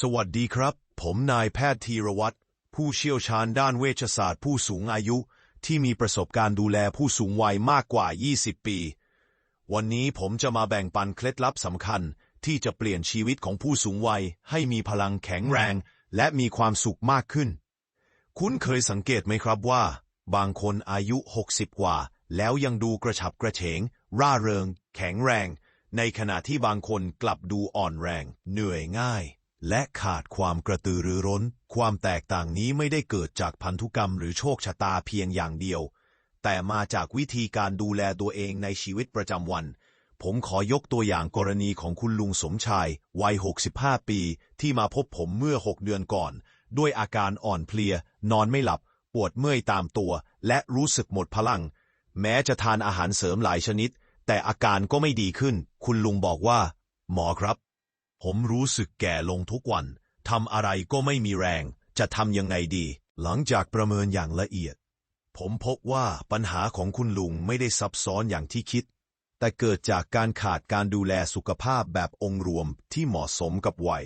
สวัสดีครับ ผมนายแพทย์ธีรวัตรผู้เชี่ยวชาญด้านเวชศาสตร์ผู้สูงอายุ ที่มีประสบการณ์ดูแลผู้สูงวัยมากกว่า 20 ปี วันนี้ผมจะมาแบ่งปันเคล็ดลับสำคัญ ที่จะเปลี่ยนชีวิตของผู้สูงวัย ให้มีพลังแข็งแรง และมีความสุขมากขึ้น คุณเคยสังเกตไหมครับว่า บางคนอายุ 60 กว่า แล้วยังดูกระฉับกระเฉง ร่าเริง แข็งแรง ในขณะที่บางคนกลับดูอ่อนแรง เหนื่อยง่าย และขาดความกระตือรือร้น ความแตกต่างนี้ไม่ได้เกิดจากพันธุกรรมหรือโชคชะตาเพียงอย่างเดียว แต่มาจากวิธีการดูแลตัวเองในชีวิตประจำวัน ผมขอยกตัวอย่างกรณีของคุณลุงสมชาย วัย 65 ปี ที่มาพบผมเมื่อ 6 เดือนก่อน ด้วยอาการอ่อนเพลีย นอนไม่หลับ ปวดเมื่อยตามตัว และรู้สึกหมดพลัง แม้จะทานอาหารเสริมหลายชนิด แต่อาการก็ไม่ดีขึ้น คุณลุงบอกว่า หมอครับ ผมรู้สึกแก่ลงทุกวัน ทำอะไรก็ไม่มีแรง จะทำยังไงดี หลังจากประเมินอย่างละเอียด ผมพบว่าปัญหาของคุณลุงไม่ได้ซับซ้อนอย่างที่คิด แต่เกิดจากการขาดการดูแลสุขภาพแบบองค์รวมที่เหมาะสมกับวัย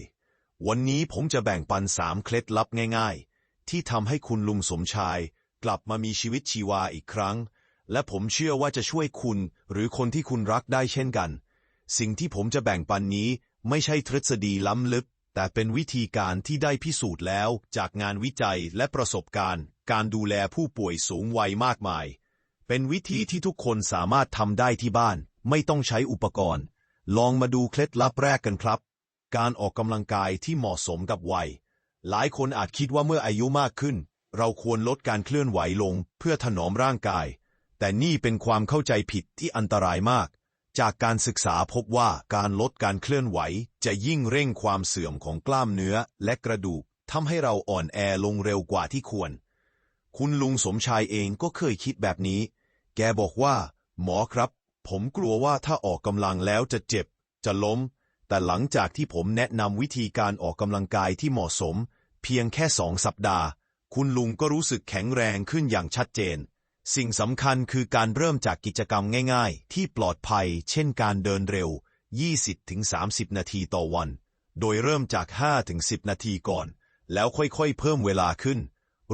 วันนี้ผมจะแบ่งปันสามเคล็ดลับง่าย ๆ ที่ทำให้คุณลุงสมชาย กลับมามีชีวิตชีวาอีกครั้ง และผมเชื่อว่าจะช่วยคุณหรือคนที่คุณรักได้เช่นกัน สิ่งที่ผมจะแบ่งปันนี้ ไม่ใช่ทฤษฎีล้ำลึก แต่เป็นวิธีการที่ได้พิสูจน์แล้วจากงานวิจัยและประสบการณ์ การดูแลผู้ป่วยสูงวัยมากมาย เป็นวิธีที่ทุกคนสามารถทำได้ที่บ้าน ไม่ต้องใช้อุปกรณ์ ลองมาดูเคล็ดลับแรกกันครับ การออกกำลังกายที่เหมาะสมกับวัย หลายคนอาจคิดว่าเมื่ออายุมากขึ้น เราควรลดการเคลื่อนไหวลงเพื่อถนอมร่างกาย แต่นี่เป็นความเข้าใจผิดที่อันตรายมาก จากการศึกษาพบว่าการลดการเคลื่อนไหว จะยิ่งเร่งความเสื่อมของกล้ามเนื้อและกระดูกทำให้เราอ่อนแอลงเร็วกว่าที่ควร คุณลุงสมชายเองก็เคยคิดแบบนี้ แกบอกว่า หมอครับ ผมกลัวว่าถ้าออกกำลังแล้วจะเจ็บ จะล้ม แต่หลังจากที่ผมแนะนำวิธีการออกกำลังกายที่เหมาะสม เพียงแค่สองสัปดาห์ คุณลุงก็รู้สึกแข็งแรงขึ้นอย่างชัดเจน สิ่งสำคัญคือการเริ่มจากกิจกรรมง่ายๆ ที่ปลอดภัย เช่นการเดินเร็ว 20-30 นาทีต่อวัน โดยเริ่มจาก 5-10 นาทีก่อน แล้วค่อยๆ เพิ่มเวลาขึ้น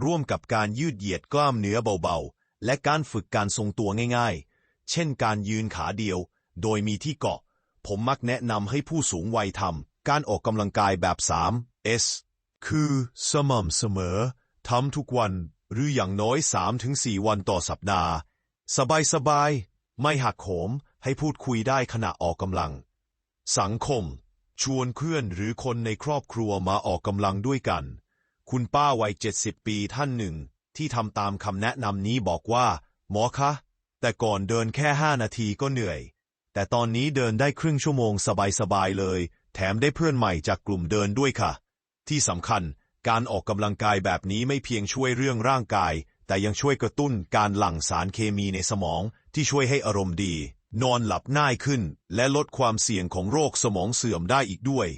ร่วมกับการยืดเหยียดกล้ามเนื้อเบาๆ และการฝึกการทรงตัวง่ายๆ เช่นการยืนขาเดียว โดยมีที่เกาะ ผมมักแนะนำให้ผู้สูงวัยทำการออกกำลังกายแบบ 3 S คือ สม่ำเสมอทำทุกวัน หรืออย่างน้อย 3-4 วันต่อสัปดาห์ สบายๆ ไม่หักโหมให้พูดคุยได้ขณะออกกำลัง สังคม ชวนเพื่อนหรือคนในครอบครัวมาออกกำลังด้วยกัน คุณป้าวัย 70 ปีท่านหนึ่ง ที่ทำตามคำแนะนำนี้บอกว่า หมอคะ แต่ก่อนเดินแค่ 5 นาทีก็เหนื่อย แต่ตอนนี้เดินได้ครึ่งชั่วโมงสบายๆเลย แถมได้เพื่อนใหม่จากกลุ่มเดินด้วยค่ะ ที่สำคัญ การออกกำลังกายแบบนี้ไม่เพียงช่วยเรื่องร่างกาย แต่ยังช่วยกระตุ้นการหลั่งสารเคมีในสมองที่ช่วยให้อารมณ์ดี นอนหลับง่ายขึ้น และลดความเสี่ยงของโรคสมองเสื่อมได้อีกด้วย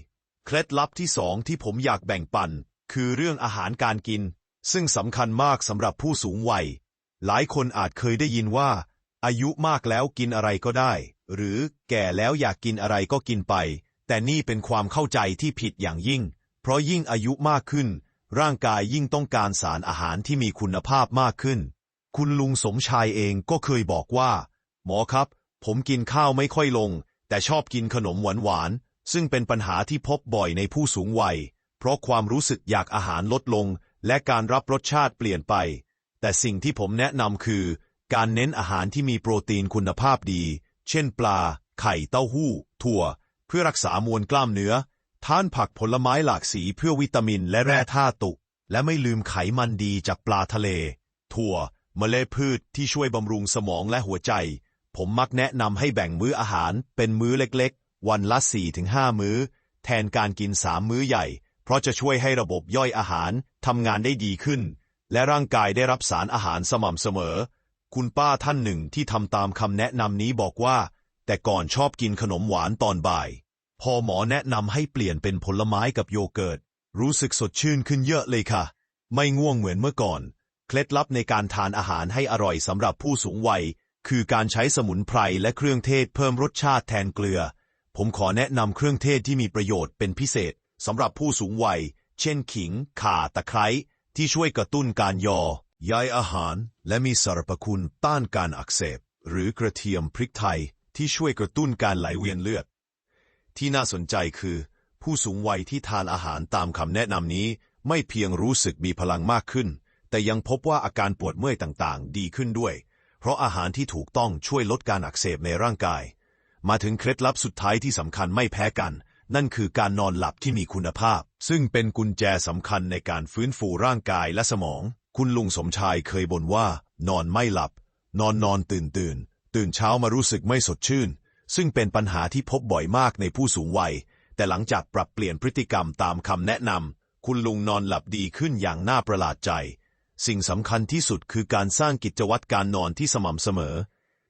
เคล็ดลับที่สองที่ผมอยากแบ่งปัน คือเรื่องอาหารการกิน ซึ่งสำคัญมากสำหรับผู้สูงวัย หลายคนอาจเคยได้ยินว่า อายุมากแล้วกินอะไรก็ได้ หรือแก่แล้วอยากกินอะไรก็กินไป แต่นี่เป็นความเข้าใจที่ผิดอย่างยิ่ง ราะยิ่งอายุมากขึ้น ร่างกายยิ่งต้องการสารอาหารที่มีคุณภาพมากขึ้น คุณลุงสมชายเองก็เคยบอกว่า หมอครับ ผมกินข้าวไม่ค่อยลง แต่ชอบกินขนมหวานๆซึ่งเป็นปัญหาที่พบบ่อยในผู้สูงวัย เพราะความรู้สึกอยากอาหารลดลง และการรับรสชาติเปลี่ยนไป แต่สิ่งที่ผมแนะนำคือ การเน้นอาหารที่มีโปรตีนคุณภาพดี เช่นปลา ไข่เต้าหู้ ถั่ว เพื่อรักษามวลกล้ามเนื้อ ทานผักผลไม้หลากสีเพื่อวิตามินและแร่ธาตุ และไม่ลืมไขมันดีจากปลาทะเล ถั่ว เมล็ดพืชที่ช่วยบำรุงสมองและหัวใจ ผมมักแนะนำให้แบ่งมื้ออาหารเป็นมื้อเล็กๆ วันละ4-5มื้อ แทนการกิน3มื้อใหญ่ เพราะจะช่วยให้ระบบย่อยอาหารทำงานได้ดีขึ้น และร่างกายได้รับสารอาหารสม่ำเสมอ คุณป้าท่านหนึ่งที่ทำตามคำแนะนำนี้บอกว่า แต่ก่อนชอบกินขนมหวานตอนบ่าย พอหมอแนะนำให้เปลี่ยนเป็นผลไม้กับโยเกิร์ต รู้สึกสดชื่นขึ้นเยอะเลยค่ะ ไม่ง่วงเหมือนเมื่อก่อน เคล็ดลับในการทานอาหารให้อร่อยสำหรับผู้สูงวัย คือการใช้สมุนไพรและเครื่องเทศเพิ่มรสชาติแทนเกลือ ผมขอแนะนำเครื่องเทศที่มีประโยชน์เป็นพิเศษสำหรับผู้สูงวัย เช่นขิง ข่า ตะไคร้ ที่ช่วยกระตุ้นการยอ ใยอาหาร และมีสรรพคุณต้านการอักเสบ หรือกระเทียมพริกไทยที่ช่วยกระตุ้นการไหลเวียนเลือด ที่น่าสนใจคือ ผู้สูงวัยที่ทานอาหารตามคำแนะนำนี้ ไม่เพียงรู้สึกมีพลังมากขึ้น แต่ยังพบว่าอาการปวดเมื่อยต่างๆ ดีขึ้นด้วย เพราะอาหารที่ถูกต้องช่วยลดการอักเสบในร่างกาย มาถึงเคล็ดลับสุดท้ายที่สำคัญไม่แพ้กัน นั่นคือการนอนหลับที่มีคุณภาพ ซึ่งเป็นกุญแจสำคัญในการฟื้นฟูร่างกายและสมอง คุณลุงสมชายเคยบ่นว่า นอนไม่หลับ นอนนอนตื่นตื่นตื่นเช้ามารู้สึกไม่สดชื่น ซึ่งเป็นปัญหาที่พบบ่อยมากในผู้สูงวัย แต่หลังจากปรับเปลี่ยนพฤติกรรมตามคำแนะนำคุณลุงนอนหลับดีขึ้นอย่างน่าประหลาดใจ สิ่งสำคัญที่สุดคือการสร้างกิจวัตรการนอนที่สม่ำเสมอ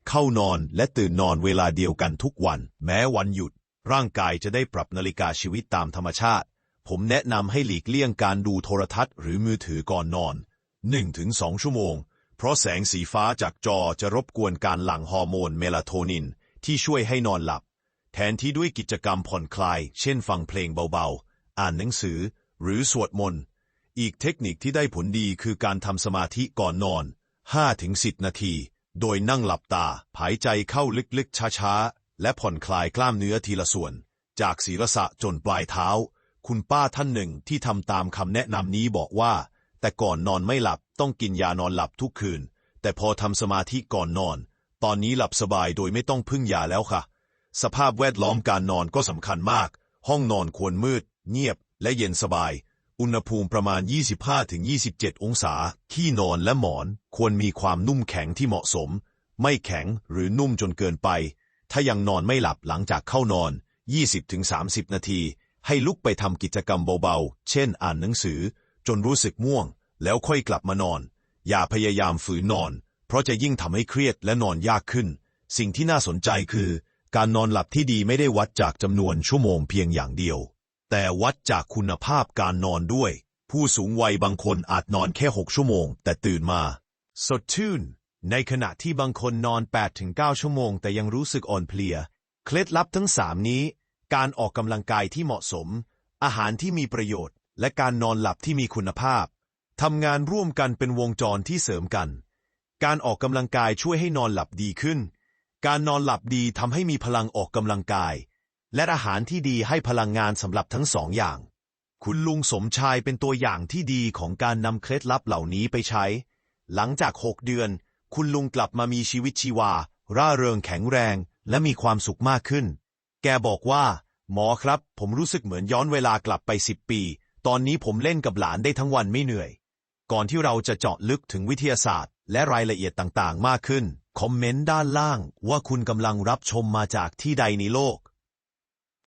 เข้านอนและตื่นนอนเวลาเดียวกันทุกวัน แม้วันหยุด ร่างกายจะได้ปรับนาฬิกาชีวิตตามธรรมชาติ ผมแนะนำให้หลีกเลี่ยงการดูโทรทัศน์หรือมือถือก่อนนอน 1-2 ชั่วโมง เพราะแสงสีฟ้าจากจอจะรบกวนการหลั่งฮอร์โมนเมลาโทนิน ที่ช่วยให้นอนหลับ แทนที่ด้วยกิจกรรมผ่อนคลาย เช่นฟังเพลงเบาๆ อ่านหนังสือ หรือสวดมนต์ อีกเทคนิคที่ได้ผลดีคือการทำสมาธิก่อนนอน 5-10 นาที โดยนั่งหลับตา หายใจเข้าลึกๆ ช้าๆ และผ่อนคลายกล้ามเนื้อทีละส่วน จากศีรษะจนปลายเท้า คุณป้าท่านหนึ่งที่ทำตามคำแนะนำนี้บอกว่า แต่ก่อนนอนไม่หลับต้องกินยานอนหลับทุกคืน แต่พอทำสมาธิก่อนนอน ตอนนี้หลับสบายโดยไม่ต้องพึ่งยาแล้วค่ะ สภาพแวดล้อมการนอนก็สำคัญมาก ห้องนอนควรมืด เงียบ และเย็นสบาย อุณหภูมิประมาณ 25-27 องศา ที่นอนและหมอนควรมีความนุ่มแข็งที่เหมาะสม ไม่แข็งหรือนุ่มจนเกินไป ถ้ายังนอนไม่หลับหลังจากเข้านอน 20-30 นาที ให้ลุกไปทำกิจกรรมเบาๆ เช่น อ่านหนังสือ จนรู้สึกง่วง แล้วค่อยกลับมานอน อย่าพยายามฝืนนอน เพราะจะยิ่งทำให้เครียดและนอนยากขึ้น สิ่งที่น่าสนใจคือ การนอนหลับที่ดีไม่ได้วัดจากจำนวนชั่วโมงเพียงอย่างเดียว แต่วัดจากคุณภาพการนอนด้วย ผู้สูงวัยบางคนอาจนอนแค่6ชั่วโมง แต่ตื่นมา สดชื่น ในขณะที่บางคนนอน 8-9 ชั่วโมง แต่ยังรู้สึกอ่อนเพลีย เคล็ดลับทั้งสามนี้ การออกกำลังกายที่เหมาะสม อาหารที่มีประโยชน์ และการนอนหลับที่มีคุณภาพทำงานร่วมกันเป็นวงจรที่เสริมกัน การออกกำลังกายช่วยให้นอนหลับดีขึ้น การนอนหลับดีทำให้มีพลังออกกำลังกาย และอาหารที่ดีให้พลังงานสำหรับทั้งสองอย่าง คุณลุงสมชายเป็นตัวอย่างที่ดีของการนำเคล็ดลับเหล่านี้ไปใช้ หลังจากหกเดือน คุณลุงกลับมามีชีวิตชีวา ร่าเริงแข็งแรง และมีความสุขมากขึ้น แกบอกว่า หมอครับ ผมรู้สึกเหมือนย้อนเวลากลับไปสิบปี ตอนนี้ผมเล่นกับหลานได้ทั้งวันไม่เหนื่อย ก่อนที่เราจะเจาะลึกถึงวิทยาศาสตร์ และรายละเอียดต่างๆ มากขึ้น คอมเมนต์ด้านล่างว่าคุณกำลังรับชมมาจากที่ใดในโลก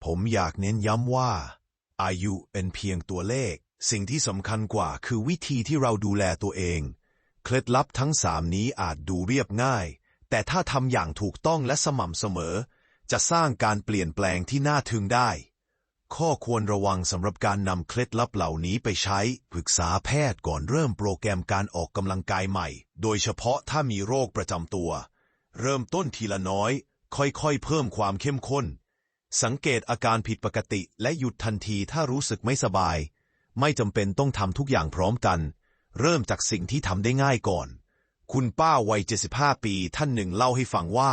ผมอยากเน้นย้ำว่า อายุเป็นเพียงตัวเลข สิ่งที่สำคัญกว่าคือวิธีที่เราดูแลตัวเอง เคล็ดลับทั้งสามนี้อาจดูเรียบง่าย แต่ถ้าทำอย่างถูกต้องและสม่ำเสมอ จะสร้างการเปลี่ยนแปลงที่น่าทึ่งได้ ข้อควรระวังสำหรับการนำเคล็ดลับเหล่านี้ไปใช้ปรึกษาแพทย์ก่อนเริ่มโปรแกรมการออกกำลังกายใหม่ โดยเฉพาะถ้ามีโรคประจำตัว เริ่มต้นทีละน้อย ค่อยๆ เพิ่มความเข้มข้น สังเกตอาการผิดปกติและหยุดทันทีถ้ารู้สึกไม่สบาย ไม่จำเป็นต้องทำทุกอย่างพร้อมกัน เริ่มจากสิ่งที่ทำได้ง่ายก่อน คุณป้าวัย 75 ปีท่านหนึ่งเล่าให้ฟังว่า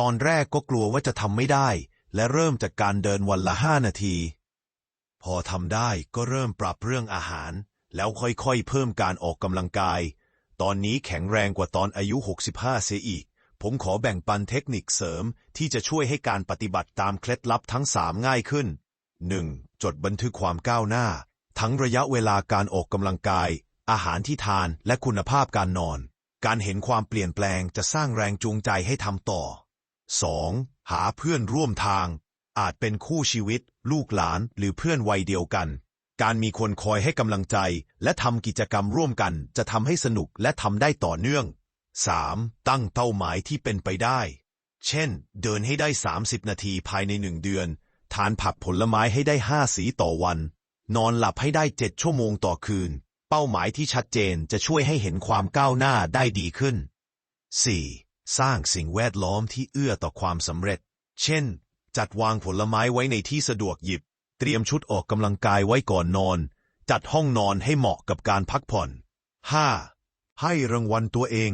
ตอนแรกก็กลัวว่าจะทำไม่ได้ และเริ่มจากการเดินวันละห้านาที พอทำได้ก็เริ่มปรับเรื่องอาหาร แล้วค่อยๆ เพิ่มการออกกำลังกาย ตอนนี้แข็งแรงกว่าตอนอายุ 65 เสียอีก ผมขอแบ่งปันเทคนิคเสริมที่จะช่วยให้การปฏิบัติตามเคล็ดลับทั้งสามง่ายขึ้น 1. จดบันทึกความก้าวหน้า ทั้งระยะเวลาการออกกำลังกาย อาหารที่ทานและคุณภาพการนอน การเห็นความเปลี่ยนแปลงจะสร้างแรงจูงใจให้ทำต่อ 2. หาเพื่อนร่วมทาง อาจเป็นคู่ชีวิต ลูกหลานหรือเพื่อนวัยเดียวกัน การมีคนคอยให้กำลังใจ และทำกิจกรรมร่วมกัน จะทำให้สนุกและทำได้ต่อเนื่อง 3. ตั้งเป้าหมายที่เป็นไปได้ เช่น เดินให้ได้ 30 นาทีภายในหนึ่งเดือน ทานผักผลไม้ให้ได้ 5 สีต่อวัน นอนหลับให้ได้ 7 ชั่วโมงต่อคืน เป้าหมายที่ชัดเจนจะช่วยให้เห็นความก้าวหน้าได้ดีขึ้น 4. สร้างสิ่งแวดล้อมที่เอื้อต่อความสำเร็จ เช่น จัดวางผลไม้ไว้ในที่สะดวกหยิบ เตรียมชุดออกกำลังกายไว้ก่อนนอน จัดห้องนอนให้เหมาะกับการพักผ่อน 5. ให้รางวัลตัวเอง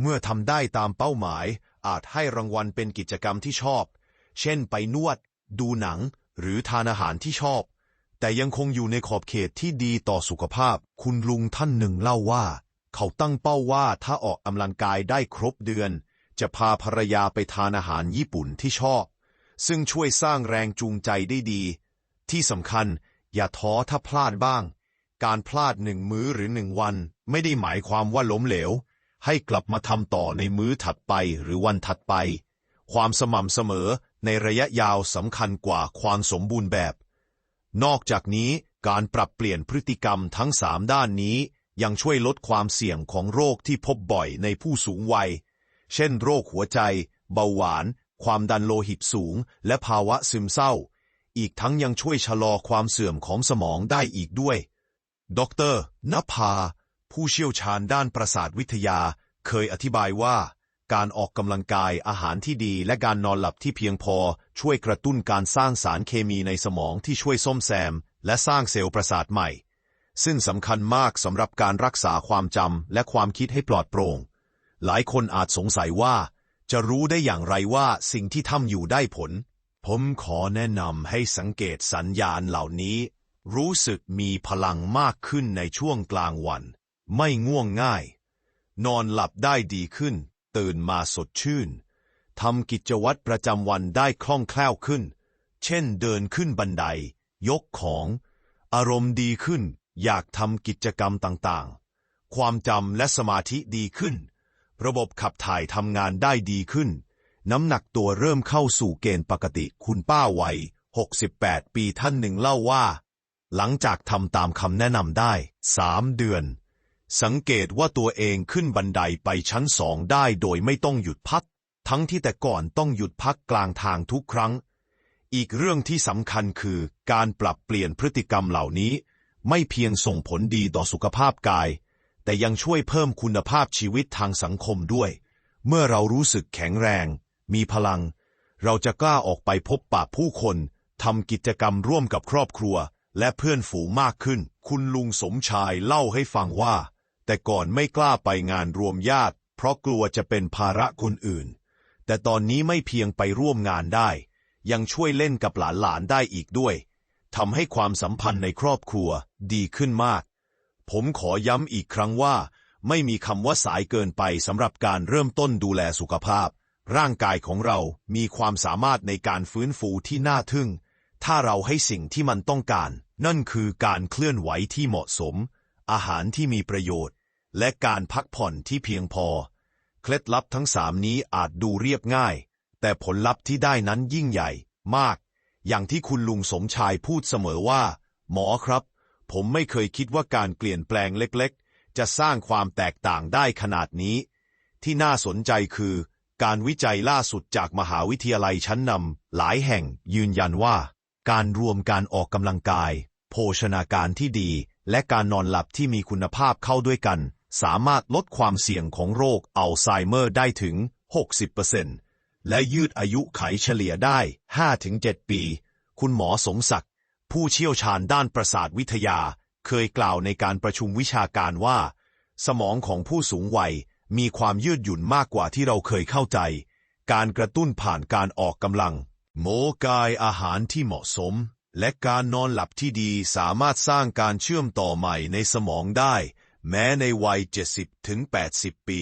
เมื่อทำได้ตามเป้าหมาย อาจให้รางวัลเป็นกิจกรรมที่ชอบ เช่นไปนวด ดูหนัง หรือทานอาหารที่ชอบ แต่ยังคงอยู่ในขอบเขตที่ดีต่อสุขภาพ คุณลุงท่านหนึ่งเล่าว่า เขาตั้งเป้าว่าถ้าออกกำลังกายได้ครบเดือน จะพาภรรยาไปทานอาหารญี่ปุ่นที่ชอบ ซึ่งช่วยสร้างแรงจูงใจได้ดี ที่สำคัญอย่าท้อถ้าพลาดบ้าง การพลาดหนึ่งมื้อหรือหนึ่งวัน ไม่ได้หมายความว่าล้มเหลว ให้กลับมาทำต่อในมื้อถัดไปหรือวันถัดไป ความสม่ำเสมอในระยะยาวสำคัญกว่าความสมบูรณ์แบบ นอกจากนี้การปรับเปลี่ยนพฤติกรรมทั้งสามด้านนี้ ยังช่วยลดความเสี่ยงของโรคที่พบบ่อยในผู้สูงวัย เช่น โรคหัวใจ เบาหวาน ความดันโลหิตสูง และภาวะซึมเศร้า อีกทั้งยังช่วยชะลอความเสื่อมของสมองได้อีกด้วย ดรนภา ผู้เชี่ยวชาญด้านประสาทวิทยา เคยอธิบายว่า การออกกำลังกายอาหารที่ดีและการนอนหลับที่เพียงพอ ช่วยกระตุ้นการสร้างสารเคมีในสมองที่ช่วยซ่อมแซม และสร้างเซลล์ประสาทใหม่ ซึ่งสำคัญมากสำหรับการรักษาความจำและความคิดให้ปลอดโปร่งหลายคนอาจสงสัยว่า จะรู้ได้อย่างไรว่าสิ่งที่ทำอยู่ได้ผล ผมขอแนะนำให้สังเกตสัญญาณเหล่านี้ รู้สึกมีพลังมากขึ้นในช่วงกลางวัน ไม่ง่วงง่าย นอนหลับได้ดีขึ้น ตื่นมาสดชื่นทำกิจวัตรประจำวันได้คล่องแคล่วขึ้น เช่นเดินขึ้นบันได ยกของ อารมณ์ดีขึ้น อยากทำกิจกรรมต่างๆ ความจำและสมาธิดีขึ้น ระบบขับถ่ายทำงานได้ดีขึ้น น้ำหนักตัวเริ่มเข้าสู่เกณฑ์ปกติคุณป้าวัย 68 ปีท่านหนึ่งเล่าว่า หลังจากทำตามคำแนะนำได้ 3 เดือน สังเกตว่าตัวเองขึ้นบันไดไปชั้นสองได้โดยไม่ต้องหยุดพัก ทั้งที่แต่ก่อนต้องหยุดพักกลางทางทุกครั้ง อีกเรื่องที่สำคัญคือการปรับเปลี่ยนพฤติกรรมเหล่านี้ ไม่เพียงส่งผลดีต่อสุขภาพกาย แต่ยังช่วยเพิ่มคุณภาพชีวิตทางสังคมด้วย เมื่อเรารู้สึกแข็งแรง มีพลัง เราจะกล้าออกไปพบปะผู้คนทำกิจกรรมร่วมกับครอบครัว และเพื่อนฝูงมากขึ้น คุณลุงสมชายเล่าให้ฟังว่า แต่ก่อนไม่กล้าไปงานรวมญาติ เพราะกลัวจะเป็นภาระคนอื่น แต่ตอนนี้ไม่เพียงไปร่วมงานได้ ยังช่วยเล่นกับหลานๆได้อีกด้วยทำให้ความสัมพันธ์ในครอบครัวดีขึ้นมาก ผมขอย้ำอีกครั้งว่า ไม่มีคำว่าสายเกินไปสำหรับการเริ่มต้นดูแลสุขภาพ ร่างกายของเรามีความสามารถในการฟื้นฟูที่น่าทึ่ง ถ้าเราให้สิ่งที่มันต้องการ นั่นคือการเคลื่อนไหวที่เหมาะสม อาหารที่มีประโยชน์ และการพักผ่อนที่เพียงพอ เคล็ดลับทั้งสามนี้อาจดูเรียบง่าย แต่ผลลัพธ์ที่ได้นั้นยิ่งใหญ่ มาก อย่างที่คุณลุงสมชายพูดเสมอว่า หมอครับ ผมไม่เคยคิดว่าการเปลี่ยนแปลงเล็กๆ จะสร้างความแตกต่างได้ขนาดนี้ ที่น่าสนใจคือ การวิจัยล่าสุดจากมหาวิทยาลัยชั้นนำหลายแห่งยืนยันว่า การรวมการออกกำลังกาย โภชนาการที่ดี และการนอนหลับที่มีคุณภาพเข้าด้วยกัน สามารถลดความเสี่ยงของโรคอัลไซเมอร์ได้ถึง 60%และยืดอายุไขเฉลี่ยได้ 5-7 ปี คุณหมอสมศักดิ์ ผู้เชี่ยวชาญด้านประสาทวิทยา เคยกล่าวในการประชุมวิชาการว่า สมองของผู้สูงวัยมีความยืดหยุ่นมากกว่าที่เราเคยเข้าใจ การกระตุ้นผ่านการออกกำลัง โมกายอาหารที่เหมาะสม และการนอนหลับที่ดีสามารถสร้างการเชื่อมต่อใหม่ในสมองได้ แม้ในวัย 70 ถึง 80 ปี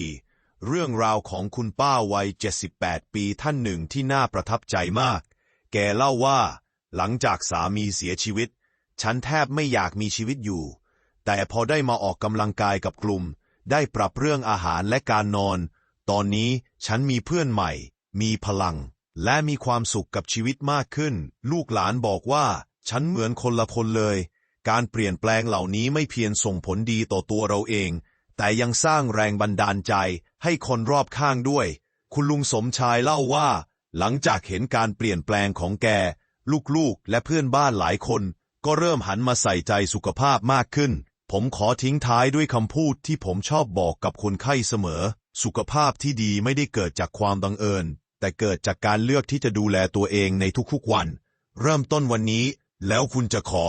เรื่องราวของคุณป้าวัย 78 ปีท่านหนึ่งที่น่าประทับใจมาก แกเล่าว่า หลังจากสามีเสียชีวิต ฉันแทบไม่อยากมีชีวิตอยู่ แต่พอได้มาออกกำลังกายกับกลุ่ม ได้ปรับเรื่องอาหารและการนอน ตอนนี้ฉันมีเพื่อนใหม่ มีพลัง และมีความสุขกับชีวิตมากขึ้น ลูกหลานบอกว่าฉันเหมือนคนละคนเลย การเปลี่ยนแปลงเหล่านี้ไม่เพียงส่งผลดีต่อตัวเราเอง แต่ยังสร้างแรงบันดาลใจให้คนรอบข้างด้วย คุณลุงสมชายเล่าว่า หลังจากเห็นการเปลี่ยนแปลงของแก ลูกๆ และเพื่อนบ้านหลายคน ก็เริ่มหันมาใส่ใจสุขภาพมากขึ้น ผมขอทิ้งท้ายด้วยคำพูดที่ผมชอบบอกกับคนไข้เสมอ สุขภาพที่ดีไม่ได้เกิดจากความบังเอิญ แต่เกิดจากการเลือกที่จะดูแลตัวเองในทุกๆวัน เริ่มต้นวันนี้ แล้วคุณจะขอ